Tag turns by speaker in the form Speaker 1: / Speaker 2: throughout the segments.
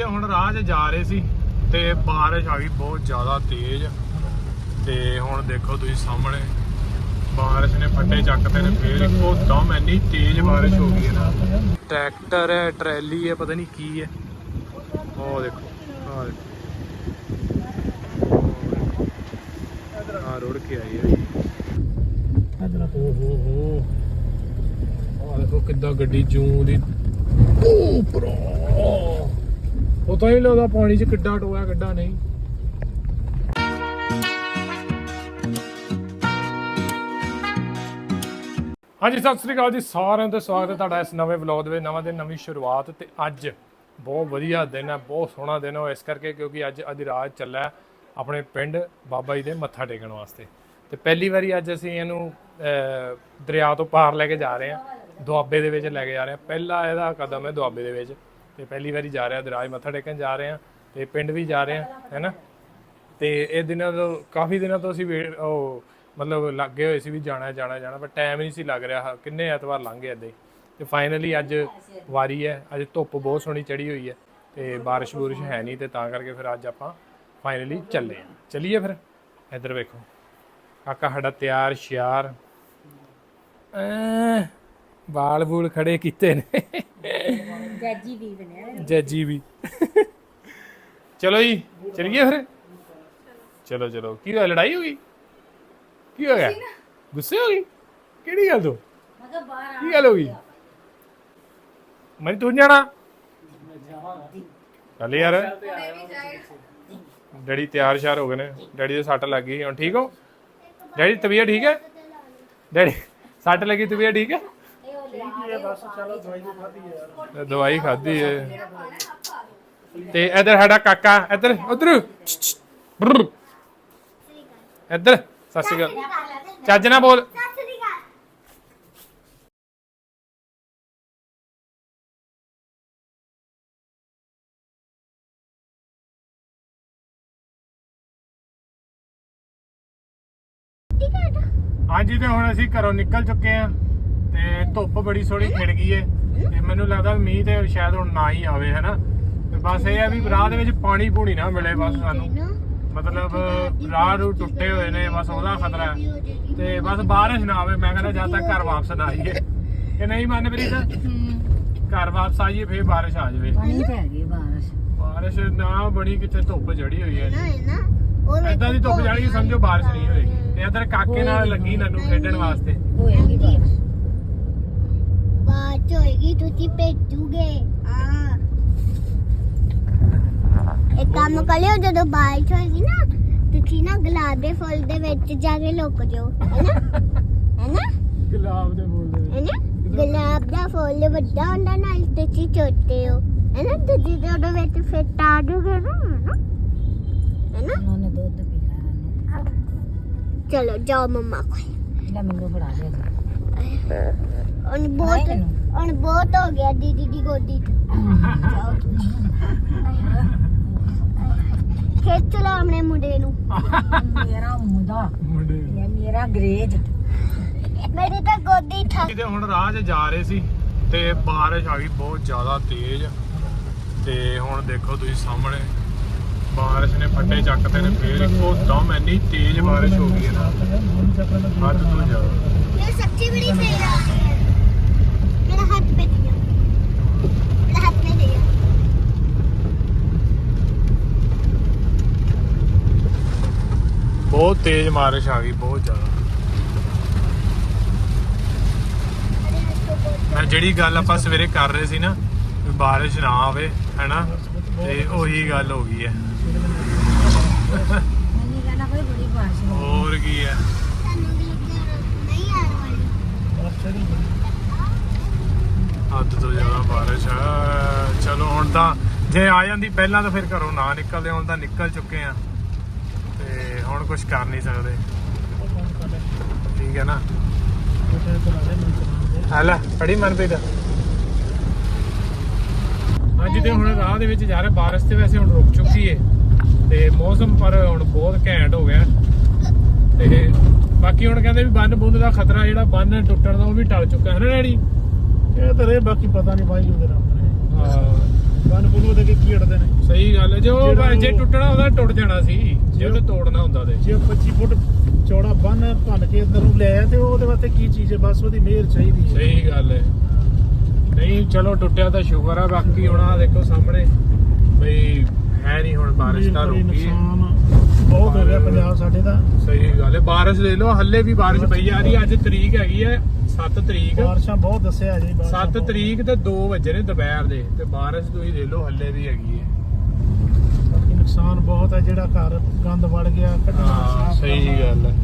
Speaker 1: ਤੇ ਹੁਣ ਰਾਹ 'ਚ ਜਾ ਰਹੇ ਸੀ ਤੇ ਬਾਰਿਸ਼ ਆ ਗਈ ਬਹੁਤ ਜ਼ਿਆਦਾ ਤੇਜ਼। ਤੇ ਹੁਣ ਦੇਖੋ ਤੁਸੀਂ ਸਾਹਮਣੇ ਬਾਰਿਸ਼ ਨੇ ਫੱਟੇ ਚੱਕਦੇ ਨੇ ਫੇਰ ਇੱਕੋ ਦਮ ਇੰਨੀ ਤੇਜ਼ ਬਾਰਿਸ਼ ਹੋ ਗਈ ਹੈ ਨਾ। ਟਰੈਕਟਰ ਹੈ ਟਰੈਲੀ ਹੈ ਪਤਾ ਨਹੀਂ ਕੀ ਹੈ। ਉਹ ਦੇਖੋ ਆ ਰੋੜ ਕੇ ਆਈ ਹੈ ਓ ਹੋ ਹੋ। ਆ ਦੇਖੋ ਕਿੱਦਾਂ ਗੱਡੀ ਜੂੰ ਦੀ। ਉੱਪਰੋਂ ਪਤਾ ਹੀ ਨਹੀਂ ਲੱਗਦਾ ਪਾਣੀ 'ਚ ਕਿੱਡਾ ਟੋਇਆ, ਕਿੱਡਾ ਨਹੀਂ। ਹਾਂਜੀ, ਸਤਿ ਸ੍ਰੀ ਅਕਾਲ ਜੀ। ਸਾਰਿਆਂ ਦਾ ਸਵਾਗਤ ਹੈ ਤੁਹਾਡਾ ਇਸ ਨਵੇਂ ਵਲੌਗ ਦੇ ਵਿੱਚ, ਨਵਾਂ ਦਿਨ, ਨਵੀਂ ਸ਼ੁਰੂਆਤ ਤੇ ਅੱਜ ਬਹੁਤ ਵਧੀਆ ਦਿਨ ਹੈ, ਬਹੁਤ ਸੋਹਣਾ ਦਿਨ ਹੈ ਇਸ ਕਰਕੇ ਕਿਉਂਕਿ ਅੱਜ ਅਧੀ ਰਾਤ ਚੱਲਾ ਆਪਣੇ ਪਿੰਡ ਬਾਬਾ ਜੀ ਦੇ ਮੱਥਾ ਟੇਕਣ ਵਾਸਤੇ। ਤੇ ਪਹਿਲੀ ਵਾਰੀ ਅੱਜ ਅਸੀਂ ਇਹਨੂੰ ਦਰਿਆ ਤੋਂ ਪਾਰ ਲੈ ਕੇ ਜਾ ਰਹੇ ਹਾਂ, ਦੁਆਬੇ ਦੇ ਵਿੱਚ ਲੈ ਕੇ ਜਾ ਰਹੇ ਹਾਂ। ਪਹਿਲਾ ਇਹਦਾ ਕਦਮ ਹੈ ਦੁਆਬੇ ਦੇ ਵਿੱਚ। ਤੇ ਪਹਿਲੀ ਵਾਰੀ ਜਾ ਰਿਹਾ, ਦਰਾਜ ਮੱਥਾ ਟੇਕਣ ਜਾ ਰਹੇ ਹਾਂ ਤੇ ਪਿੰਡ ਵੀ ਜਾ ਰਹੇ ਹਾਂ ਹੈਨਾ ਤੇ ਇਹ ਦਿਨਾਂ ਤੋਂ, ਕਾਫੀ ਦਿਨਾਂ ਤੋਂ ਅਸੀਂ ਵੇਟ ਉਹ ਮਤਲਬ ਲੱਗੇ ਹੋਏ ਸੀ ਵੀ ਜਾਣਾ ਜਾਣਾ ਜਾਣਾ ਪਰ ਟਾਈਮ ਨਹੀਂ ਸੀ ਲੱਗ ਰਿਹਾ ਕਿੰਨੇ ਐਤਵਾਰ ਲੰਘ ਗਏ ਏਦਾਂ ਹੀ ਤੇ ਫਾਈਨਲੀ ਅੱਜ ਵਾਰੀ ਹੈ, ਅੱਜ ਧੁੱਪ ਬਹੁਤ ਸੋਹਣੀ ਚੜੀ ਹੋਈ ਹੈ ਤੇ ਬਾਰਿਸ਼ ਬੁਰਿਸ਼ ਹੈ ਨਹੀਂ ਤੇ ਤਾਂ ਕਰਕੇ ਫਿਰ ਅੱਜ ਆਪਾਂ ਫਾਈਨਲੀ ਚੱਲੇ ਆ ਚਲਿਏ ਫਿਰ, ਇੱਧਰ ਵੇਖੋ। ਕਾਕਾ ਸਾਡਾ ਤਿਆਰ, ਸ਼ਿਆਰ। ਐ। ਵਾਲ ਬੂਲ ਖੜੇ ਕੀਤੇ ਨੇ।
Speaker 2: ਜੱਜੀ ਵੀ ਬਣਿਆ
Speaker 1: ਜੱਜੀ ਵੀ। ਚਲੋ ਜੀ ਚਲਿਏ ਫਿਰ। ਚਲੋ ਚਲੋ। ਕੀ ਹੋਇਆ? ਲੜਾਈ ਹੋ ਗਈ? ਕੀ ਹੋ ਗਿਆ? ਗੁੱਸੇ ਹੋ ਗਈ? ਕਿਹੜੀ ਗੱਲ ਤੋਂ?
Speaker 2: ਮਗਾ ਬਾਹਰ
Speaker 1: ਕੀ ਗੱਲ ਹੋ ਗਈ? ਮੈਂ ਤੂੰ ਜਾਣਾ? ਚੱਲ ਯਾਰ। ਡੈਡੀ ਤਿਆਰ ਸ਼ਾਰ ਹੋ ਗਏ ਨੇ। ਡੈਡੀ ਦੇ ਸੱਟ ਲੱਗ ਗਈ। ਹੁਣ ਠੀਕ ਹੋ? ਡੈਡੀ ਤਬੀਅਤ ਠੀਕ ਹੈ? ਡੈਡੀ ਸੱਟ ਲੱਗੀ ਤਬੀਅਤ ਠੀਕ ਹੈ? ਦਵਾਈ ਖਾਧੀ ਹੈ। ਤੇ ਇਧਰ ਸਾਡਾ ਕਾਕਾ ਇਧਰ ਉਧਰ। ਇਧਰ ਸਤਿ ਸ਼੍ਰੀ ਅਕਾਲ। ਚੱਜ ਨਾ ਬੋਲ। ਹਾਂਜੀ ਤੇ ਹੁਣ ਅਸੀਂ ਘਰੋਂ ਨਿਕਲ ਚੁੱਕੇ ਆ ਤੇ ਧੁੱਪ ਬੜੀ ਸੋਹਣੀ ਖਿੜ ਗਈ ਏ। ਤੇ ਮੈਨੂੰ ਲੱਗਦਾ ਮੀਂਹ ਤੇ ਸ਼ਾਇਦ ਹੁਣ ਨਾ ਹੀ ਆਵੇ ਹੈਨਾ? ਤੇ ਬਸ ਇਹ ਆ ਵੀ ਰਾਹ ਦੇ ਵਿੱਚ ਪਾਣੀ ਪੂਣੀ ਨਾ ਮਿਲੇ ਬਸ ਸਾਨੂੰ। ਮਤਲਬ ਰਾਹ ਨੂੰ ਟੁੱਟੇ ਹੋਏ ਨੇ ਬਸ ਉਹਦਾ ਖਤਰਾ ਤੇ ਬਸ ਬਾਰਿਸ਼ ਨਾ ਆਵੇ ਮੈਂ ਕਹਿੰਦਾ ਜਦ ਤੱਕ ਘਰ ਵਾਪਸ ਨਾ ਆਈਏ। ਇਹ ਨਹੀਂ ਮਨਪ੍ਰੀਤ? ਘਰ ਵਾਪਸ ਆਈਏ ਫੇਰ ਬਾਰਿਸ਼ ਆ ਜਾਵੇ।
Speaker 2: ਪਾਣੀ ਪੈ ਗਈ ਬਾਰਿਸ਼।
Speaker 1: ਬਾਰਿਸ਼ ਨਾ ਬਣੀ ਕਿਤੇ ਧੁੱਪ ਚੜੀ ਹੋਈ ਹੈ। ਏਦਾਂ ਦੀ ਧੁੱਪ ਚੜੀ ਸਮਝੋ ਬਾਰਿਸ਼ ਨਹੀਂ ਹੋਏਗੀ। ਤੇ ਇਧਰ ਕਾਕੇ ਨਾਲ ਲੱਗੀ ਨੰਨੂ ਖੇਡਣ ਵਾਸਤੇ।
Speaker 2: ਹੋਏਗੀ ਬਾਰਿਸ਼।
Speaker 3: ਹੋਏਗੀ ਤੁਸੀਂ ਭੇਜੂਗੇ। ਹਾਂ। ਇੱਕ ਕੰਮ ਕਰਿਓ ਜਦੋਂ ਬਾਰਿਸ਼ ਹੋਏਗੀ ਨਾ ਤੁਸੀਂ ਨਾ ਗੁਲਾਬ ਦੇ ਫੁੱਲ ਦੇ ਵਿੱਚ ਜਾ ਕੇ ਲੁਕ ਜਾਓ ਹੈਨਾ? ਹੈਨਾ?
Speaker 1: ਗੁਲਾਬ ਦੇ ਫੁੱਲ ਦੇ
Speaker 3: ਹੈਨਾ? ਗੁਲਾਬ ਦਾ ਫੁੱਲ ਵੱਡਾ ਹੁੰਦਾ ਨਾਲ ਤੁਸੀਂ ਛੋਟੇ ਹੋ ਹੈਨਾ? ਤੁਸੀਂ ਤੇ ਉਹਦੇ ਵਿੱਚ ਫਿੱਟ ਆ ਜਾਓਗੇ ਨਾ ਹੈਨਾ? ਹੈਨਾ?
Speaker 2: ਉਹਨੇ ਦੁੱਧ ਪੀਣਾ
Speaker 3: ਚਲੋ ਜਾਓ ਮੰਮਾ ਕੋਲ।
Speaker 2: ਲੈ ਮੈਨੂੰ ਫੜਾ ਦੇ।
Speaker 3: ਹੁਣ ਬਹੁਤ। ਹੁਣ ਬਹੁਤ ਹੋ ਗਿਆ ਦੀਦੀ ਦੀ ਗੋਦੀ। ਖਿੱਚ ਲਓ ਆਪਣੇ ਮੁੰਡੇ ਨੂੰ।
Speaker 2: ਮੇਰਾ ਮੁੰਡਾ।
Speaker 1: ਮੁੰਡੇ
Speaker 2: ਇਹ ਮੇਰਾ ਗਰੇਜ।
Speaker 3: ਮੇਰੀ ਤਾਂ ਗੋਦੀ ਠੱਕ
Speaker 1: ਤੇ ਹੁਣ ਰਾਹ 'ਚ ਜਾ ਰਹੇ ਸੀ ਤੇ ਬਾਰਿਸ਼ ਆ ਗਈ ਬਹੁਤ ਜ਼ਿਆਦਾ ਤੇਜ਼। ਤੇ ਹੁਣ ਦੇਖੋ ਤੁਸੀਂ ਸਾਹਮਣੇ ਬਾਰਿਸ਼ ਨੇ ਫੱਟੇ ਚੱਕਦੇ ਨੇ ਫੇਰ ਇੱਕੋ ਦਮ ਇੰਨੀ ਤੇਜ਼ ਬਾਰਿਸ਼ ਹੋ ਗਈ ਹੈ ਨਾ ਹੱਦ ਤੋਂ ਜ਼ਿਆਦਾ।
Speaker 3: ਮੇਰੀ ਸੱਚੀ ਬੜੀ ਸਹੀ ਆ ਮੇਰਾ ਹੱਥ ਪੇ ਗਿਆ ਮੇਰਾ ਹੱਥ ਪੇ
Speaker 1: ਬਹੁਤ ਤੇਜ਼ ਬਾਰਿਸ਼ ਆ ਗਈ, ਬਹੁਤ ਜ਼ਿਆਦਾ। ਮੈਂ ਜਿਹੜੀ ਗੱਲ ਆਪਾਂ ਸਵੇਰੇ ਕਰ ਰਹੇ ਸੀ ਨਾ, ਵੀ ਬਾਰਿਸ਼ ਨਾ ਆਵੇ, ਹੈਨਾ? ਤੇ ਉਹੀ ਗੱਲ ਹੋ ਗਈ ਹੈ
Speaker 2: ਮੈਨੂੰ ਕਹਿੰਦਾ ਕੋਈ ਬੜੀ ਬਾਰਿਸ਼ ਹੋ
Speaker 1: ਹੋਰ ਕੀ ਹੈ
Speaker 3: ਤੁਹਾਨੂੰ ਵੀ ਲੱਗਦਾ ਨਹੀਂ ਆਣ ਵਾਲੀ
Speaker 1: ਹੱਦ ਤੋਂ ਜ਼ਿਆਦਾ ਬਾਰਿਸ਼ ਆ ਚਲੋ ਹੁਣ ਤਾਂ ਜੇ ਆ ਜਾਂਦੀ ਪਹਿਲਾਂ ਤਾਂ ਫਿਰ ਘਰੋਂ ਨਾ ਨਿਕਲਦੇ ਹੁਣ ਤਾਂ ਨਿਕਲ ਚੁੱਕੇ ਆ। ਤੇ ਹੁਣ ਕੁਝ ਕਰ ਨਹੀਂ ਸਕਦੇ। ਠੀਕ ਹੈ ਨਾ? ਹਾਲਾ ਪੜੀ ਮਨਪ੍ਰੀਤ। ਅੱਜ ਤੇ ਹੁਣ ਰਾਹ ਦੇ ਵਿੱਚ ਜਾ ਰਹੇ ਬਾਰਿਸ਼ ਤੇ ਵੈਸੇ ਹੁਣ ਰੁਕ ਚੁੱਕੀ ਏ। ਤੇ ਮੌਸਮ ਪਰ ਹੁਣ ਬਹੁਤ ਘੈਂਟ ਹੋ ਗਿਆ। ਤੇ ਬਾਕੀ ਹੁਣ ਕਹਿੰਦੇ ਵੀ ਬੰਨ ਬੁੰਦ ਦਾ ਖਤਰਾ ਜਿਹੜਾ ਬੰਨ ਟੁੱਟਣ ਦਾ ਉਹ ਵੀ ਟਲ ਚੁੱਕਾ ਹੈ ਨਾ ਡੈਡੀ?
Speaker 4: ਇਹ ਤਾਂ ਰੇ ਬਾਕੀ ਪਤਾ ਨਹੀਂ ਬਾਈ ਉਹਦੇ ਨਾਮ ਨੇ।
Speaker 1: ਹਾਂ।
Speaker 4: ਬੰਨ ਬੁੱਲੂ ਦੇ ਕੀ ਅੜਦੇ ਨੇ।
Speaker 1: ਜੋ
Speaker 4: ਜਿਹੜਾ
Speaker 1: ਜੇ
Speaker 4: ਉਹ-
Speaker 1: ਟੁੱਟਣਾ ਹੁੰਦਾ ਟੁੱਟ ਜਾਣਾ ਸੀ ਜੇ ਉਹਨੇ ਤੋੜਨਾ ਹੁੰਦਾ ਤੇ
Speaker 4: ਜੇ 25 ਫੁੱਟ ਚੌੜਾ ਬੰਨ ਭੰਨ ਕੇ ਅੰਦਰ ਨੂੰ ਲੈ ਆਇਆ ਤੇ ਉਹਦੇ ਵਾਸਤੇ ਕੀ ਚੀਜ਼ ਹੈ? ਬਸ ਉਹਦੀ ਮਿਹਰ ਚਾਹੀਦੀ ਹੈ।
Speaker 1: ਸਹੀ ਗੱਲ ਹੈ। ਨਹੀਂ ਚਲੋ ਟੁੱਟਿਆ ਤਾਂ ਸ਼ੁਕਰ ਆ ਬਾਕੀ ਹੁਣ ਆ ਦੇਖੋ ਸਾਹਮਣੇ ਬਈ ਹੈ ਨਹੀਂ ਹੁਣ ਬਾਰਿਸ਼ ਤਾਂ
Speaker 4: ਬੜੀ
Speaker 1: ਰੁਕੀ। ਹੈ
Speaker 4: ਨੁਕਸਾਨ ਬਹੁਤ ਹੋ ਗਿਆ ਪੰਜਾਬ ਸਾਡੇ ਦਾ।
Speaker 1: ਸਹੀ ਗੱਲ ਹੈ ਬਾਰਿਸ਼ ਦੇ ਲੋ ਹੱਲੇ ਵੀ ਬਾਰਿਸ਼ ਪਈ ਜਾ ਰਹੀ ਹੈ ਅੱਜ ਤਰੀਕ ਹੈਗੀ ਹੈ। 7 ਤਰੀਕ।
Speaker 4: ਬਾਰਿਸ਼ਾਂ ਬਹੁਤ ਦੱਸਿਆ ਜੀ ਬਾਰਿਸ਼ਾਂ
Speaker 1: 7
Speaker 4: ਬਹੁਤ।
Speaker 1: ਤਰੀਕ ਤੇ 2 ਵਜੇ ਨੇ ਦੁਪਹਿਰ ਦੇ ਤੇ ਬਾਰਿਸ਼ ਤੁਸੀਂ ਦੇ ਲੋ ਹੱਲੇ ਵੀ ਹੈਗੀ ਹੈ
Speaker 4: ਬਾਕੀ ਨੁਕਸਾਨ ਬਹੁਤ ਹੈ ਜਿਹੜਾ ਘਰ ਗੰਦ ਵੜ ਗਿਆ ਕੱਢਣਾ
Speaker 1: ਹਾਂ
Speaker 4: ਸਾਫ਼
Speaker 1: ਸਹੀ
Speaker 4: ਕਰਨਾ।
Speaker 1: ਗੱਲ ਹੈ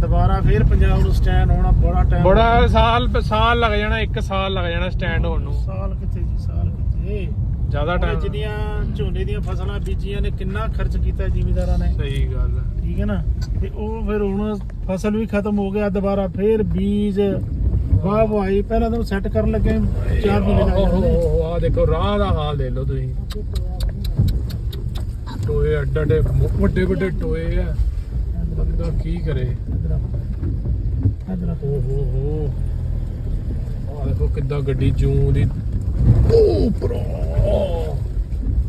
Speaker 4: ਦੁਬਾਰਾ ਫੇਰ ਪੰਜਾਬ ਨੂੰ ਸਟੈਂਡ ਹੋਣਾ ਬੜਾ ਟਾਈਮ
Speaker 1: ਬੜਾ ਸਾਲ ਸਾਲ ਲੱਗ ਜਾਣਾ 1 ਸਾਲ ਲੱਗ ਜਾਣਾ ਸਟੈਂਡ ਹੋਣ ਨੂੰ।
Speaker 4: ਸਾਲ ਕਿੱਥੇ ਜੀ ਸਾਲ ਕਿੱਥੇ?
Speaker 1: ਜ਼ਿਆਦਾ
Speaker 4: ਹੁਣ
Speaker 1: ਟਾਈਮ
Speaker 4: ਜਿੰਨੀਆਂ ਝੋਨੇ ਦੀਆਂ ਫਸਲਾਂ ਬੀਜੀਆਂ ਨੇ ਕਿੰਨਾ ਖਰਚ ਕੀਤਾ ਜ਼ਿਮੀਂਦਾਰਾਂ ਨੇ।
Speaker 1: ਸਹੀ ਗੱਲ ਹੈ
Speaker 4: ਠੀਕ ਹੈ ਨਾ? ਤੇ ਉਹ ਫਿਰ ਹੁਣ ਫਸਲ ਵੀ ਖਤਮ ਹੋ ਗਿਆ ਦੁਬਾਰਾ ਫੇਰ ਬੀਜ ਵਾਹ ਵਾਹੀ ਪਹਿਲਾਂ ਤਾਂ ਸੈੱਟ ਕਰਨ ਲੱਗੇ ਚਾਰ ਮਹੀਨੇ ਲੱਗ ਜਾਂਦੇ।
Speaker 1: ਓਹ ਆ ਦੇਖੋ ਰਾਹ ਦਾ ਹਾਲ ਦੇ ਲਓ ਤੁਸੀਂ। ਟੋਏ ਅੱਡ ਅੱਡੇ ਵੱਡੇ ਵੱਡੇ ਟੋਏ ਆ। ਬੰਦਾ ਕੀ ਕਰੇ?
Speaker 4: ਇਧਰ ਇਧਰ
Speaker 1: ਓ ਹੋ ਹੋ ਆ ਦੇਖੋ ਕਿੱਦਾਂ ਗੱਡੀ ਜੂੰ ਦੀ। ਉਹ ਪਰੋ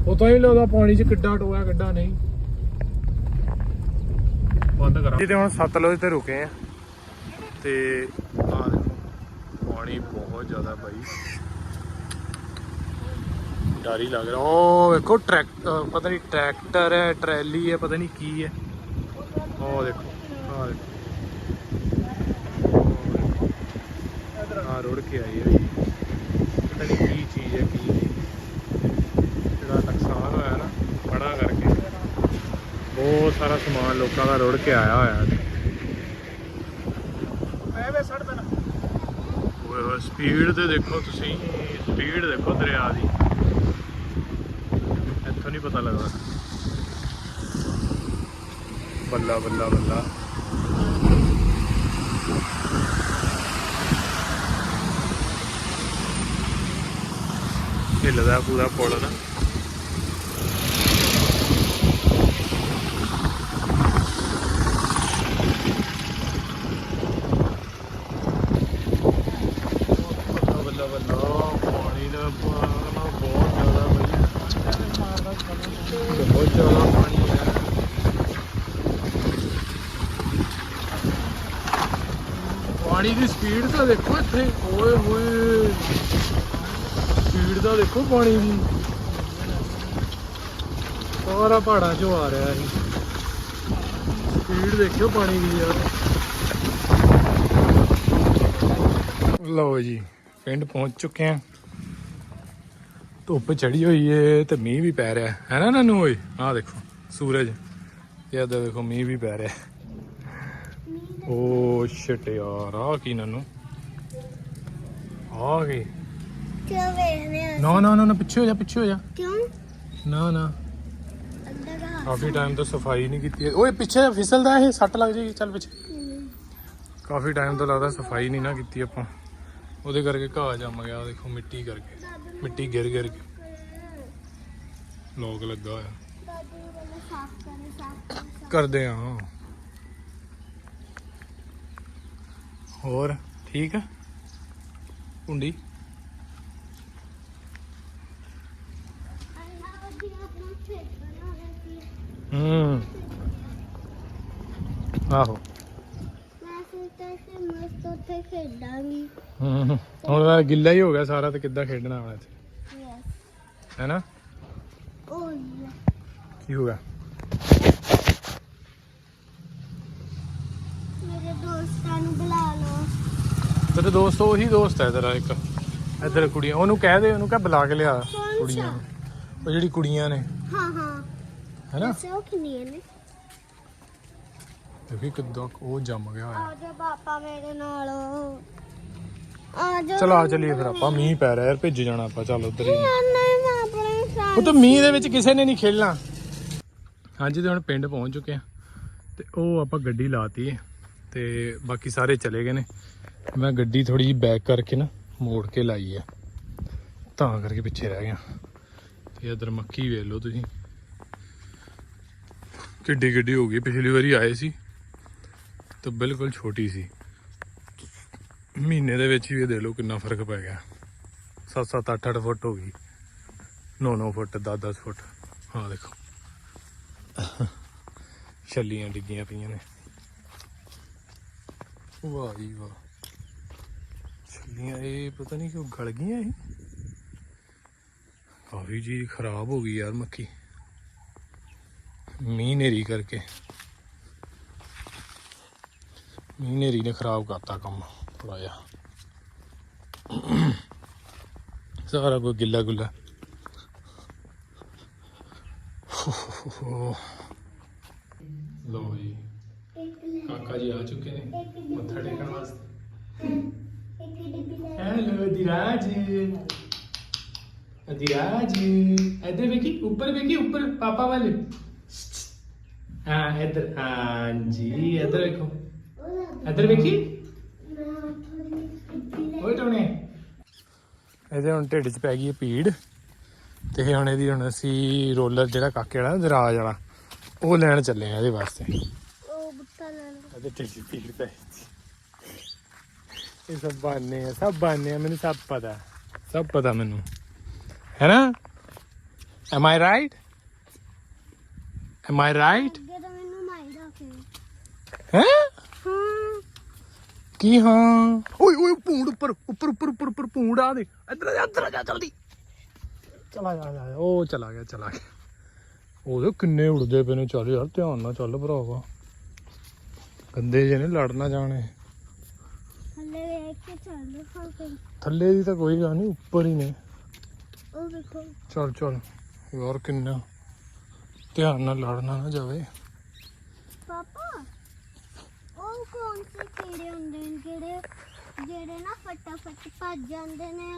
Speaker 1: ਪਤਾ ਹੀ ਲੱਗਦਾ ਪਾਣੀ 'ਚ ਕਿੱਡਾ ਟੋਇਆ ਕਿੱਡਾ ਨਹੀਂ। ਬੰਦ ਕਰਾਂ। ਤੇ ਹੁਣ ਸਤਲੁਜ ਤੇ ਰੁਕੇ ਆ। ਤੇ ਪਾਣੀ ਬਹੁਤ ਜ਼ਿਆਦਾ ਬਾਈ ਡਰ ਹੀ ਲੱਗ ਰਿਹਾ ਉਹ ਵੇਖੋ ਟਰੈਕ ਅਹ ਪਤਾ ਨਹੀਂ ਟਰੈਕਟਰ ਹੈ ਟਰੈਲੀ ਹੈ ਪਤਾ ਨਹੀਂ ਕੀ ਹੈ ਉਹ ਦੇਖੋ ਆ ਦੇਖੋ ਆ ਰੋੜ ਕੇ ਆਈ ਹੈ ਪਤਾ ਨਹੀਂ ਕੀ ਚੀਜ਼ ਹੈ ਕੀ ਨਹੀਂ ਜਿਹੜਾ ਨੁਕਸਾਨ ਹੋਇਆ ਨਾ ਬੜਾ ਕਰਕੇ ਬਹੁਤ ਸਾਰਾ ਸਮਾਨ ਲੋਕਾਂ ਦਾ ਰੁੜ ਕੇ ਆਇਆ ਹੋਇਆ ਹੈ
Speaker 4: ਐ ਵੇ ਸੜ ਪੈਣਾ
Speaker 1: ਓਏ ਹੋਏ ਸਪੀਡ ਤੇ ਦੇਖੋ ਤੁਸੀਂ, ਸਪੀਡ ਦੇਖੋ ਦਰਿਆ ਦੀ। ਇੱਥੋਂ ਨਹੀਂ ਪਤਾ ਲੱਗਦਾ। ਬੱਲਾ ਬੱਲਾ ਬੱਲਾ। ਹਿੱਲਦਾ ਪੂਰਾ ਪੁਲ ਨਾ ਬੱਲਾ ਬੱਲਾ ਬੱਲਾ ਪਾਣੀ ਦਾ ਪਾਣਾ ਬਹੁਤ ਜ਼ਿਆਦਾ ਵਧੀਆ ਬਹੁਤ ਜ਼ਿਆਦਾ ਪਾਣੀ ਹੈ ਪਾਣੀ ਦੀ ਸਪੀਡ ਤਾਂ ਦੇਖੋ ਇੱਥੇ। ਓਏ ਹੋਏ। ਸਪੀਡ ਦਾ ਦੇਖੋ ਪਾਣੀ ਦੀ। ਸਾਰਾ ਪਹਾੜਾਂ ਚੋਂ ਆ ਰਿਹਾ ਸੀ ਸਪੀਡ ਦੇਖਿਓ ਪਾਣੀ ਦੀ ਯਾਰ। ਲਓ ਜੀ, ਪਿੰਡ ਪਹੁੰਚ ਚੁੱਕੇ ਆ ਧੁੱਪ ਚੜੀ ਹੋਈ ਏ ਤੇ ਮੀਂਹ ਵੀ ਪੈ ਰਿਹਾ। ਹੈ ਨਾ ਨਾਨੂ ਓਏ? ਆਹ ਦੇਖੋ ਸੂਰਜ। ਇਹ ਇੱਧਰ ਦੇਖੋ ਮੀਂਹ ਵੀ ਪੈ ਰਿਹਾ। ਓ ਸ਼ਿਟ ਯਾਰ ਆ ਕੀ ਨਾਨੂ? ਆ ਕੀ?
Speaker 3: ਕਿਉਂ ਵੇਖਦੇ ਆ
Speaker 1: ਨਾ ਨਾ ਨਾ ਪਿੱਛੇ ਹੋ ਜਾ ਪਿੱਛੇ ਹੋ ਜਾ।
Speaker 3: ਕਿਉਂ?
Speaker 1: ਨਾ ਨਾ।
Speaker 3: ਅੰਦਰ ਆ।
Speaker 1: ਕਾਫੀ ਟਾਈਮ ਤੋਂ ਸਫ਼ਾਈ ਨਹੀਂ ਕੀਤੀ। ਓਏ ਪਿੱਛੇ ਫਿਸਲਦਾ ਇਹ ਸੱਟ ਲੱਗ ਜਾਏਗੀ ਚੱਲ ਪਿੱਛੇ। ਕਾਫੀ ਟਾਈਮ ਤੋਂ ਲੱਗਦਾ ਸਫ਼ਾਈ ਨਹੀਂ ਨਾ ਕੀਤੀ ਆਪਾਂ। ਉਹਦੇ ਕਰਕੇ ਘਾਹ ਜੰਮ ਗਿਆ, ਦੇਖੋ ਮਿੱਟੀ ਕਰਕੇ, ਮਿੱਟੀ ਗਿਰ ਗਿਰ ਕੇ। ਲੋਕ ਲੱਗਾ ਹੋਇਆ। ਕਰਦੇ ਆ ਹੋਰ, ਠੀਕ ਆ? ਕੁੰਡੀ ਹੂੰ। ਆਹੋ।
Speaker 3: ਮੈਂ ਸੋਚਿਆ ਸੀ ਮਸਤ ਉੱਥੇ ਖੇਡਾਂਗੀ।
Speaker 1: ਹੂੰ। ਹੁਣ ਤਾਂ ਗਿੱਲਾ ਹੀ ਹੋ ਗਿਆ ਸਾਰਾ ਤੇ ਕਿੱਦਾਂ ਖੇਡਣਾ ਹੁਣ ਇੱਥੇ?
Speaker 3: ਯੈਸ
Speaker 1: ਹੈਨਾ?
Speaker 3: ਓ ਯਾ
Speaker 1: ਕੀ ਹੋ ਗਿਆ?
Speaker 3: ਮੇਰੇ ਦੋਸਤਾਂ ਨੂੰ ਬੁਲਾ ਲਓ।
Speaker 1: ਤੇਰੇ ਦੋਸਤ ਉਹੀ ਦੋਸਤ ਹੈ ਤੇਰਾ ਇੱਕ। ਇੱਧਰ ਕੁੜੀਆਂ ਉਹਨੂੰ ਕਹਿ ਦੇ ਉਹਨੂੰ ਕਹ ਬੁਲਾ ਕੇ ਲਿਆ
Speaker 3: ਕੌਣ
Speaker 1: ਕੁੜੀਆਂ? ਨੂੰ। ਉਹ ਜਿਹੜੀ ਕੁੜੀਆਂ ਨੇ।
Speaker 3: ਹਾਂ ਹਾਂ।
Speaker 1: ਹੈਨਾ?
Speaker 3: ਸੋ ਕਿੰਨੀਆਂ ਨੇ?
Speaker 1: ਦੇਖੀ ਕਿੱਦਾਂ ਉਹ ਜੰਮ ਗਿਆ ਹੋਇਆ।
Speaker 3: ਆ ਜਾ ਪਾਪਾ ਮੇਰੇ ਨਾਲ। ਆ ਜਾ
Speaker 1: ਚਲ ਆ ਚਲੀਏ ਫਿਰ ਆਪਾਂ ਮੀਂਹ ਪੈ ਰਿਹਾ ਯਾਰ ਭਿੱਜ ਜਾਣਾ ਆਪਾਂ ਚੱਲ ਉਧਰ ਹੀ।
Speaker 3: ਨਹੀਂ ਮੈਂ ਆਪਣੇ
Speaker 1: ਉਹ ਤਾਂ ਮੀਂਹ ਦੇ ਵਿੱਚ ਕਿਸੇ ਨੇ ਨਹੀਂ ਖੇਡਣਾ ਹਾਂਜੀ ਤੇ ਹੁਣ ਪਿੰਡ ਪਹੁੰਚ ਚੁੱਕੇ ਆ। ਤੇ ਉਹ ਆਪਾਂ ਗੱਡੀ ਲਾਤੀ ਹੈ ਤੇ ਬਾਕੀ ਸਾਰੇ ਚਲੇ ਗਏ ਨੇ। ਮੈਂ ਗੱਡੀ ਥੋੜੀ ਜਿਹੀ ਬੈਕ ਕਰਕੇ ਨਾ ਮੋੜ ਕੇ ਲਾਈ ਆ। ਤਾਂ ਕਰਕੇ ਪਿੱਛੇ ਰਹਿ ਗਿਆ। ਤੇ ਇਧਰ ਮੱਕੀ ਵੇਖ ਲਓ ਤੁਸੀਂ। ਕਿੱਡੀ ਕਿੱਡੀ ਹੋ ਗਈ ਪਿਛਲੀ ਵਾਰੀ ਆਏ ਸੀ ਤਾਂ ਬਿਲਕੁਲ ਛੋਟੀ ਸੀ। ਮਹੀਨੇ ਦੇ ਵਿੱਚ ਹੀ ਇਹ ਦੇਖ ਲਓ ਕਿੰਨਾ ਫ਼ਰਕ ਪੈ ਗਿਆ। 7-7 8-8 ਫੁੱਟ ਹੋ ਗਈ। 9-9 ਫੁੱਟ 10-10 ਫੁੱਟ। ਹਾਂ ਦੇਖੋ। ਛੱਲੀਆਂ ਡਿੱਗੀਆਂ ਪਈਆਂ ਨੇ। ਵਾਹ ਜੀ ਵਾਹ। ਛੱਲੀਆਂ, ਇਹ ਪਤਾ ਨਹੀਂ ਕਿਉਂ ਗਲ ਗਈਆਂ ਇਹ। ਕਾਫੀ ਜੀ ਖਰਾਬ ਹੋ ਗਈ ਯਾਰ ਮੱਕੀ ਮੀਂਹ ਨੇਰੀ ਕਰਕੇ। ਮੀਂਹ ਨੇਰੀ ਨੇ ਖਰਾਬ ਕਰਤਾ ਕੰਮ। ਥੋੜਾ ਸਾਰਾ ਕੋਈ ਗਿੱਲਾ ਗੁੱਲਾ। ਲੋ ਜੀ, ਕਾਕਾ ਜੀ ਆ ਚੁੱਕੇ ਨੇ ਮੱਥਾ ਟੇਕਣ ਵਾਸਤੇ। ਹੈਲੋ ਦਿਰਾਜ ਦਿਰਾਜ ਇੱਧਰ ਵੇਖੀ, ਉੱਪਰ ਵੇਖੀ, ਉੱਪਰ, ਪਾਪਾ ਵਾਲੇ। ਹਾਂ, ਇੱਧਰ ਹਾਂ ਜੀ ਇੱਧਰ ਵੇਖੋ। ਇੱਧਰ ਵੇਖੀ? ਇਹਦੇ ਹੁਣ ਢਿੱਡ 'ਚ ਪੈ ਗਈ ਪੀੜ ਤੇ ਹੁਣ ਇਹਦੀ ਹੁਣ ਅਸੀਂ ਰੋਲਰ ਜਿਹੜਾ ਕਾਕੇ ਵਾਲਾ ਦਰਾਜ ਵਾਲਾ ਉਹ ਲੈਣ ਚੱਲੇ ਆ ਇਹਦੇ ਵਾਸਤੇ।
Speaker 3: ਉਹ ਬੁੱਤਾ ਲੈ ਲਓ।
Speaker 1: ਇਹਦੇ ਢਿੱਡ 'ਚ ਪੀੜ ਪੈ ਗਈ ਇਹ ਸਭ ਬਾਨੇ ਆ ਸਭ ਬਾਨੇ ਆ ਮੈਨੂੰ ਸਭ ਪਤਾ ਸਭ ਪਤਾ ਮੈਨੂੰ। ਹੈ ਨਾ? Am I right am I right ਹੈ?
Speaker 3: ਹਾਂ।
Speaker 1: ਕੀ ਹਾਂ? ਓਏ ਓਏ ਪੂੰਡ ਉੱਪਰ ਉੱਪਰ ਉੱਪਰ ਉੱਪਰ ਉੱਪਰ ਪੂੰਡ ਆ ਦੇ। ਇੱਧਰ ਆ ਜਾ ਇੱਧਰ ਆ ਜਾ ਜਲਦੀ। ਚਲਾ ਜਾ ਜਾ। ਉਹ ਚਲਾ ਗਿਆ ਚਲਾ ਗਿਆ। ਉਹਦੇ ਕਿੰਨੇ ਉੜਦੇ ਪਏ ਨੇ ਚੱਲ ਯਾਰ ਧਿਆਨ ਨਾਲ ਚੱਲ ਭਰਾਵਾ। ਗੰਦੇ ਜਿਹੇ ਨੇ ਲੜਨਾ ਜਾਣੇ।
Speaker 3: ਵੇਖ ਕੇ ਚੱਲ
Speaker 1: ਥੱਲੇ ਦੀ ਤਾਂ ਕੋਈ ਗੱਲ ਨਹੀਂ ਉੱਪਰ ਹੀ ਨੇ।
Speaker 3: ਉਹ ਵੇਖੋ।
Speaker 1: ਚੱਲ ਚੱਲ। ਯਾਰ ਕਿੰਨਾ। ਧਿਆਨ ਨਾਲ ਲੜਨਾ ਨਾ ਜਾਵੇ।
Speaker 3: ਪਾਪਾ ਉਹ ਕੌਣ ਸੇ ਕੀੜੇ ਹੁੰਦੇ ਨੇ ਜਿਹੜੇ ਜਿਹੜੇ ਨਾ ਫਟਾਫਟ ਭੱਜ ਜਾਂਦੇ ਨੇ?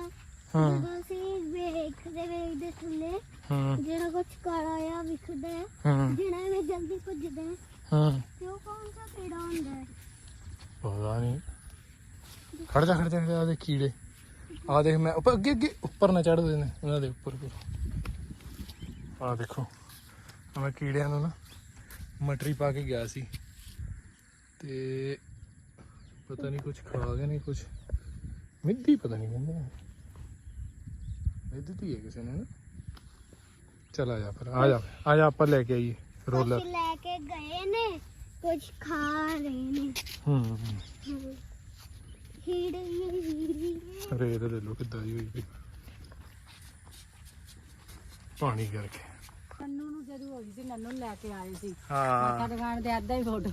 Speaker 1: ਹਾਂ।
Speaker 3: ਜਦੋਂ ਅਸੀਂ ਵੇਖਦੇ ਵੇਖਦੇ ਥੱਲੇ
Speaker 1: ਹਾਂ।
Speaker 3: ਜਿਹੜਾ ਕੁਝ ਕਾਲਾ ਆ ਵਿਖਦਾ ਹੈ
Speaker 1: ਹਾਂ।
Speaker 3: ਜਿਹੜਾ ਐਵੇਂ ਜਲਦੀ ਭੱਜਦਾ ਹੈ
Speaker 1: ਹਾਂ।
Speaker 3: ਤੇ ਉਹ ਕੌਣ ਸਾ ਕੀੜਾ ਹੁੰਦਾ ਹੈ
Speaker 1: ਪਤਾ ਨਹੀਂ ਖੜ ਜਾ ਖੜ ਜਾ ਦੇ ਕੀੜੇ। ਆ ਦੇਖ ਮੈਂ ਉੱਪਰ ਅੱਗੇ ਅੱਗੇ ਉੱਪਰ ਨਾ ਚੜ੍ਹਦੇ ਨੇ ਉਹਨਾਂ ਦੇ ਉੱਪਰ ਆ ਦੇਖੋ ਆਹ ਮੈਂ ਕੀੜਿਆਂ ਨੂੰ ਨਾ ਮਟਰੀ ਪਾ ਕੇ ਗਿਆ ਸੀ। ਤੇ ਪਤਾ ਨਹੀਂ ਕੁਝ ਖਾ ਗਏ ਨਹੀਂ ਕੁਝ ਮਿੱਧੀ ਪਤਾ ਨਹੀਂ ਕਹਿੰਦੇ ਨੇ। ਮਿੱਧੀ ਹੈ ਕਿਸੇ ਨੇ ਨਾ। ਚਲ ਆ ਜਾ ਫਿਰ ਆ ਜਾ ਆ ਜਾ ਆਪਾਂ ਲੈ ਕੇ ਆਈਏ ਰੋਲਰ।
Speaker 3: ਲੈ ਕੇ ਗਏ ਨੇ ਕੁਝ ਖਾ ਰਹੇ ਨੇ।
Speaker 1: ਹੂੰ।
Speaker 3: ਹੀੜ
Speaker 1: ਰੇਤ ਦੇ ਲੋ ਕਿੱਦਾਂ ਦੀ ਹੋਈ ਪਈ ਪਾਣੀ ਕਰਕੇ।
Speaker 2: ਜਦੋਂ ਹੋਈ ਸੀ ਨੰਨੂ ਲੈ ਕੇ ਆਏ ਸੀ।
Speaker 1: ਹਾਂ।
Speaker 2: ਦੁਕਾਨ ਦੇ ਅੱਧਾ ਹੀ ਫੋਟੋ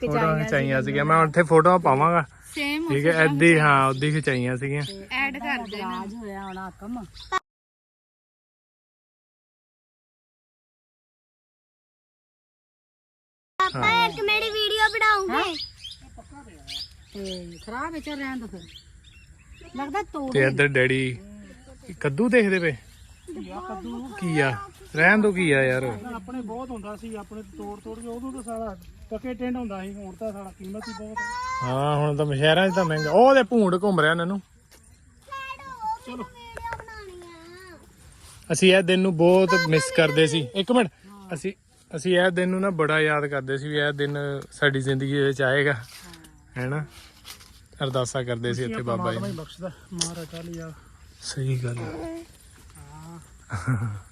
Speaker 1: ਫੋਟੋਆਂ ਖਿਚਾਈਆਂ ਸੀਗੀਆਂ। ਮੈਂ ਉੱਥੇ ਫੋਟੋਆਂ ਪਾਵਾਂਗਾ।
Speaker 2: ਸੇਮ
Speaker 1: ਠੀਕ ਹੈ ਐਦੀ ਹਾਂ ਉਦੀ ਖਿਚਾਈਆਂ ਸੀਗੀਆਂ।
Speaker 2: ਐਡ ਕਰ ਦੇ ਰਾਜ ਹੋਇਆ ਹੋਣਾ ਕੰਮ
Speaker 3: ਪਾਪਾ ਇੱਕ ਮੇਰੀ ਵੀਡੀਓ ਬਣਾਉਂਗੇ।
Speaker 2: ਤੇ ਖਰਾਬ ਵਿੱਚ ਰਹਿਣ ਦੋ ਫਿਰ। ਲੱਗਦਾ ਤੋੜ
Speaker 1: ਤੇ ਇੱਧਰ ਡੈਡੀ ਕੱਦੂ ਦੇਖਦੇ ਪਏ? ਕੀ ਆ? ਰਹਿਣ ਦੋ ਕੀ ਆ ਯਾਰ।
Speaker 4: ਆਪਣੇ ਬਹੁਤ ਹੁੰਦਾ ਸੀ ਆਪਣੇ ਤੋੜ ਤੋੜ ਕੇ ਉਦੋਂ ਤਾਂ ਸਾਰਾ ਪੱਕੇ ਟੈਂਡ ਹੁੰਦਾ ਸੀ ਹੁਣ ਤਾਂ ਸਾਡਾ ਕੀਮਤ ਹੀ ਬਹੁਤ ਹੈ
Speaker 1: ਹਾਂ ਹੁਣ ਤਾਂ ਸ਼ਹਿਰਾਂ 'ਚ ਤਾਂ ਮਹਿੰਗਾ ਉਹ ਦੇ ਭੂੰਡ ਘੁੰਮ ਰਿਹਾ ਇਹਨਾਂ ਨੂੰ।
Speaker 3: ਚਲੋ। ਆ
Speaker 1: ਅਸੀਂ ਇਹ ਦਿਨ ਨੂੰ ਬਹੁਤ ਮਿਸ ਕਰਦੇ ਸੀ। ਇੱਕ ਮਿੰਟ ਅਸੀਂ ਅਸੀਂ ਇਹ ਦਿਨ ਨੂੰ ਨਾ ਬੜਾ ਯਾਦ ਕਰਦੇ ਸੀ ਵੀ ਇਹ ਦਿਨ ਸਾਡੀ ਜ਼ਿੰਦਗੀ ਵਿੱਚ ਆਏਗਾ। ਹੈਨਾ? ਅਰਦਾਸਾ ਕਰਦੇ ਸੀ ਇੱਥੇ ਬਾਬਾ ਜੀ
Speaker 4: ਪਰਮਾਤਮਾ
Speaker 1: ਨੂੰ।
Speaker 4: ਹੀ ਬਖਸ਼ਦਾ ਮਹਾਰਾਜ ਯਾਰ
Speaker 1: ਸਹੀ ਗੱਲ ਹੈ।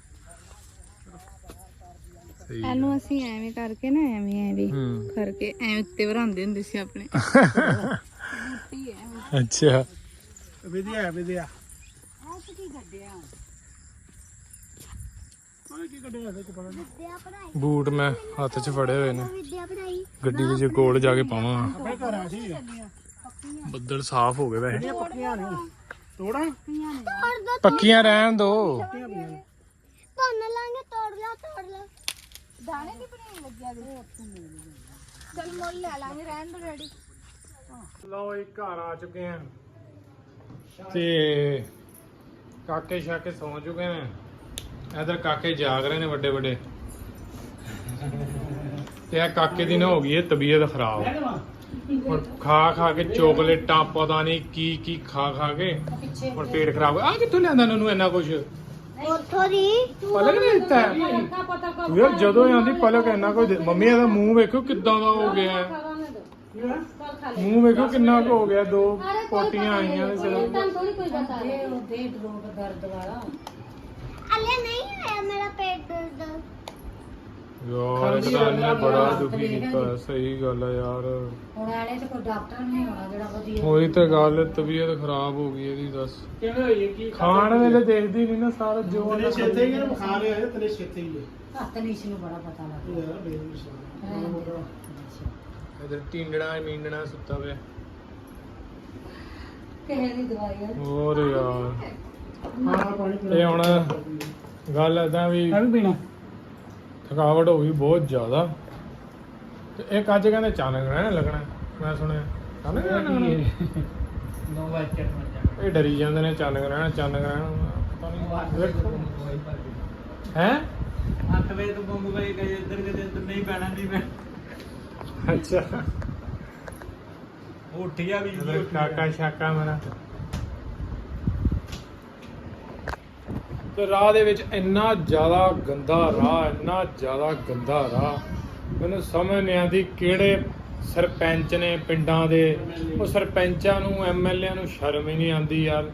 Speaker 1: ਸਹੀ ਗੱਲ।
Speaker 5: ਇਹਨੂੰ ਅਸੀਂ ਐਵੇਂ ਕਰਕੇ ਨਾ ਐਵੇਂ ਐਵੇਂ
Speaker 1: ਹੂੰ।
Speaker 5: ਕਰਕੇ ਐਵੇਂ ਉੱਤੇ ਵਰਾਉਂਦੇ ਹੁੰਦੇ ਸੀ ਆਪਣੇ।
Speaker 1: ਅੱਛਾ।
Speaker 4: ਵਿਦਿਆ ਹੈ ਵਿਦਿਆ
Speaker 3: ਆਹ ਕੀ ਕੱਢਿਆ?
Speaker 4: ਹਾਂ ਕੀ ਕੱਢਿਆ ਇਹਦੇ ਚ ਪਤਾ ਨਹੀਂ
Speaker 3: ਵਿਦਿਆ ਪੜਾਈ
Speaker 1: ਬੂਟ ਮੈਂ ਹੱਥ 'ਚ ਫੜੇ ਹੋਏ ਨੇ।
Speaker 3: ਵਿਦਿਆ ਪੜਾਈ
Speaker 1: ਗੱਡੀ ਦੇ ਜੇ ਕੋਲ ਜਾ ਕੇ ਪਾਵਾਂ।
Speaker 4: ਆਪਣੇ ਘਰ ਆ ਸੀ
Speaker 1: ਬੱਦਲ ਸਾਫ਼ ਹੋ ਗਏ ਵੈਸੇ।
Speaker 4: ਪੱਕੀਆਂ ਤੋੜਾਂ
Speaker 3: ਤੋੜ? ਦੋ
Speaker 1: ਪੱਕੀਆਂ ਰਹਿਣ ਦੋ।
Speaker 4: ਪੱਕੀਆਂ ਪਈਆਂ ਨੇ।
Speaker 3: ਭੰਨ ਲਾਂਗੇ ਤੋੜ ਲਾ ਤੋੜ ਲਾ।
Speaker 5: ਦਾਣੇ ਨਹੀਂ ਬਣਾਉਣ ਲੱਗਿਆ ਦੇ ਚਲ ਮੁੱਲ ਲੈ ਲਾਂਗੇ ਰਹਿਣ ਦੋ ਰੈਡੀ
Speaker 1: ਲਓ ਇਹ ਘਰ ਆ ਚੁੱਕੇ ਆ ਤੇ ਕਾਕੇ ਛਾਕੇ ਸੌਂ ਚੁੱਕੇ ਨੇ। ਇਧਰ ਕਾਕੇ ਜਾਗ ਰਹੇ ਨੇ ਵੱਡੇ ਵੱਡੇ। ਤੇ ਆ ਕਾਕੇ ਦੀ ਨਾ ਹੋ ਗਈ ਹੈ ਤਬੀਅਤ ਖਰਾਬ। ਹੁਣ ਖਾ ਖਾ ਕੇ ਚੋਕਲੇਟਾਂ ਪਤਾ ਨਹੀਂ ਕੀ ਕੀ ਖਾ ਖਾ ਕੇ ਹੁਣ ਪੇਟ ਖਰਾਬ ਆ ਕਿੱਥੋਂ ਲਿਆਂਦਾ ਇਹਨਾਂ ਨੂੰ ਇੰਨਾ ਕੁਝ
Speaker 3: ਉੱਥੋਂ ਦੀ?
Speaker 1: ਪਲਕ ਨੇ ਦਿੱਤਾ। ਹੈ? ਯਾਰ ਜਦੋਂ ਆਂਦੀ ਪਲਕ ਇੰਨਾ ਦੇ- ਮੰਮੀ ਇਹਦਾ ਮੂੰਹ ਵੇਖੋ ਕਿੱਦਾਂ ਦਾ ਹੋ ਗਿਆ। ਹੈ। ਮੂੰਹ ਵੇਖੋ ਕਿੰਨਾ ਕੁ ਹੋ ਗਿਆ ਦੋ ਪੋਟੀਆਂ ਆਈਆਂ ਨੇ ਸਿਰ
Speaker 3: ਹਲੇ ਨਹੀਂ ਹੋਇਆ ਮੇਰਾ ਪੇਟ ਦਰਦ।
Speaker 1: ਯਾਰ ਇਹ ਤਾਂ ਇਹਨੇ ਬੜਾ ਦੁਖੀ ਕੀਤਾ ਸਹੀ ਗੱਲ ਹੈ ਯਾਰ।
Speaker 2: ਹੁਣ ਆਲੇ ਚ ਕੋਈ ਡਾਕਟਰ ਨਹੀਂ ਹੋਣਾ ਜਿਹੜਾ ਵਧੀਆ।
Speaker 1: ਹੋਈ ਤਾਂ ਗੱਲ ਤਬੀਅਤ ਖਰਾਬ ਹੋ ਗਈ ਇਹਦੀ ਦੱਸ।
Speaker 4: ਕਿਵੇਂ ਹੋਈ ਹੈ ਕੀ
Speaker 1: ਖਾਣ ਵੇਲੇ ਦੇਖਦੀ ਨਹੀਂ ਨਾ ਸਾਰਾ ਜੋ
Speaker 4: ਤੇਰੇ ਛੇਤੇ ਹੀ ਨਾ ਬੁਖਾਰ ਹੋਇਆ ਤੇਰੇ ਛੇਤੇ ਹੀ ਹੈ
Speaker 2: ਹੱਥ ਨੀਸ਼ ਨੂੰ ਬੜਾ ਪਤਾ ਲੱਗਦਾ
Speaker 4: ਯਾਰ
Speaker 2: ਦਿਓ।
Speaker 1: ਇਧਰ ਟਿੰਡਣਾ ਮੀਂਡਣਾ ਸੁੱਤਾ ਪਿਆ।
Speaker 2: ਕਿਸੇ ਦੀ ਦਵਾਈ ਆ।
Speaker 1: ਹੋਰ ਯਾਰ। ਇਹ ਹੁਣ ਗੱਲ ਏਦਾਂ ਵੀ
Speaker 4: ਵੀ ਪੀਣਾ।
Speaker 1: ਥਕਾਵਟ ਹੋ ਗਈ ਬਹੁਤ ਜ਼ਿਆਦਾ। ਤੇ ਇਹ ਕੱਜ ਕਹਿੰਦੇ ਚਾਨਣ ਰਹਿਣ ਲੱਗਣਾ ਮੈਂ ਸੁਣਿਆ। ਚਾਨਣ ਰਹਿਣ ਇਹ ਡਰੀ ਜਾਂਦੇ ਨੇ ਚਾਨਣ ਰਹਿਣਾ ਚਾਨਣ ਰਹਿਣਾ। ਪਤਾ ਨਹੀਂ ਵੇਖੋ ਹੈ?
Speaker 6: 8 ਵਜੇ ਤੋਂ ਬੰਬੂ ਭਾਈ ਕਹੇ ਇੱਧਰ ਕਿਤੇ ਇੱਧਰ ਨਹੀਂ ਪੈਣਾ ਨਹੀਂ ਪੈਣਾ।
Speaker 1: ਅੱਛਾ।
Speaker 6: ਉਹ ਉੱਠ ਗਿਆ। ਵੀ
Speaker 1: ਕਾਕਾ ਸ਼ਾਕਾ ਮੇਰਾ। ਤੇ ਰਾਹ ਦੇ ਵਿੱਚ ਇੰਨਾ ਜ਼ਿਆਦਾ ਗੰਦਾ ਰਾਹ ਇੰਨਾ ਜ਼ਿਆਦਾ ਗੰਦਾ ਰਾਹ ਮੈਨੂੰ ਸਮਝ ਨਹੀਂ ਆਉਂਦੀ ਕਿਹੜੇ ਸਰਪੰਚ ਨੇ ਪਿੰਡਾਂ ਦੇ। ਉਹ ਸਰਪੰਚਾਂ ਨੂੰ ਐਮਐਲਏ ਨੂੰ ਸ਼ਰਮ ਹੀ ਨਹੀਂ ਆਉਂਦੀ ਯਾਰ।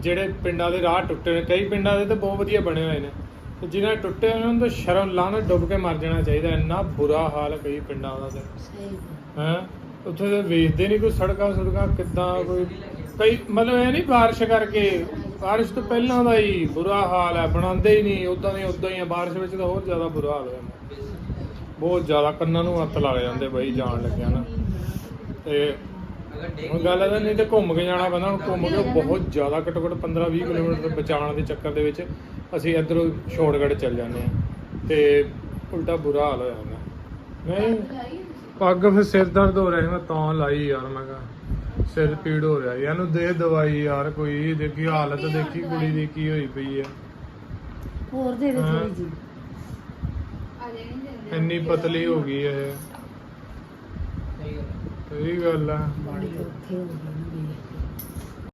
Speaker 1: ਜਿਹੜੇ ਪਿੰਡਾਂ ਦੇ ਰਾਹ ਟੁੱਟੇ ਨੇ ਕਈ ਪਿੰਡਾਂ ਦੇ ਤਾਂ ਬਹੁਤ ਵਧੀਆ ਬਣੇ ਹੋਏ ਨੇ। ਤੇ ਜਿਨ੍ਹਾਂ ਦੇ ਟੁੱਟੇ ਹੋਏ ਨੇ ਉਹਨਾਂ ਨੂੰ ਤਾਂ ਸ਼ਰਮ ਲਾਣ ਡੁੱਬ ਕੇ ਮਰ ਜਾਣਾ ਚਾਹੀਦਾ। ਇੰਨਾ ਬੁਰਾ ਹਾਲ ਕਈ ਪਿੰਡਾਂ ਦਾ ਤੇ।
Speaker 2: ਸਹੀ
Speaker 1: ਹੈਂ? ਉੱਥੇ ਤੇ ਵੇਚਦੇ ਨਹੀਂ ਕੋਈ ਸੜਕਾਂ ਸੜਕਾਂ ਕਿੱਦਾਂ ਕੋਈ ਕਈ ਮਤਲਬ ਇਹ ਨਹੀਂ ਬਾਰਿਸ਼ ਕਰਕੇ, ਬਾਰਿਸ਼ ਤੋਂ ਪਹਿਲਾਂ ਦਾ ਹੀ ਬੁਰਾ ਹਾਲ ਹੈ, ਬਣਾਉਂਦੇ ਹੀ ਨਹੀਂ ਉਦਾਂ ਦੀ ਉਦਾਂ ਹੀ ਆ, ਬਾਰਿਸ਼ ਵਿੱਚ ਤਾਂ ਹੋਰ ਜ਼ਿਆਦਾ ਬੁਰਾ ਹਾਲ ਹੋਇਆ। ਬਹੁਤ ਜ਼ਿਆਦਾ ਕੰਨਾਂ ਨੂੰ ਹੱਥ ਲੱਗ ਜਾਂਦੇ ਬਈ, ਜਾਣ ਲੱਗਿਆ ਨਾ। ਤੇ ਹੁਣ ਗੱਲ ਇਹਦਾ ਨਹੀਂ ਤੇ ਘੁੰਮ ਕੇ ਜਾਣਾ ਪੈਂਦਾ, ਹੁਣ ਘੁੰਮ ਕੇ ਬਹੁਤ ਜ਼ਿਆਦਾ ਘੱਟੋ ਘੱਟ 15 20 ਕਿਲੋਮੀਟਰ ਬਚਾਉਣ ਦੇ ਚੱਕਰ ਦੇ ਵਿੱਚ ਅਸੀਂ ਇੱਧਰੋਂ ਸ਼ੋਰਟਕਟ ਚੱਲ ਜਾਂਦੇ ਆ ਤੇ ਉਲਟਾ ਬੁਰਾ ਹਾਲ ਹੋ ਜਾਂਦਾ ਨਹੀਂ, ਪੱਗ ਫਿਰ ਸਿਰ ਦਰਦ ਹੋ ਰਿਹਾ ਸੀ, ਮੈਂ ਤਾਂ ਲਾਈ ਯਾਰ, ਮੈਂ ਕਿਹਾ। ਸਿਰ ਪੀੜ ਹੋ ਰਿਹਾ। ਇਹਨੂੰ ਦੇ ਦਵਾਈ ਯਾਰ ਕੋਈ ਦੇਖੀ ਹਾਲਤ ਦੇਖੀ ਕੁੜੀ ਦੀ ਕੀ ਹੋਈ ਪਈ ਹੈ
Speaker 2: ਹੋਰ ਦੇ ਦੇ ਥੋੜੀ ਜੀ
Speaker 5: ਅਜੇ ਨਹੀਂ ਦਿੰਦੇ।
Speaker 1: ਇੰਨੀ ਪਤਲੀ ਹੋ ਗਈ ਇਹ। ਸਹੀ ਗੱਲ ਆ।
Speaker 2: ਬੜੀ ਔਖੀ ਹੋ ਗਈ।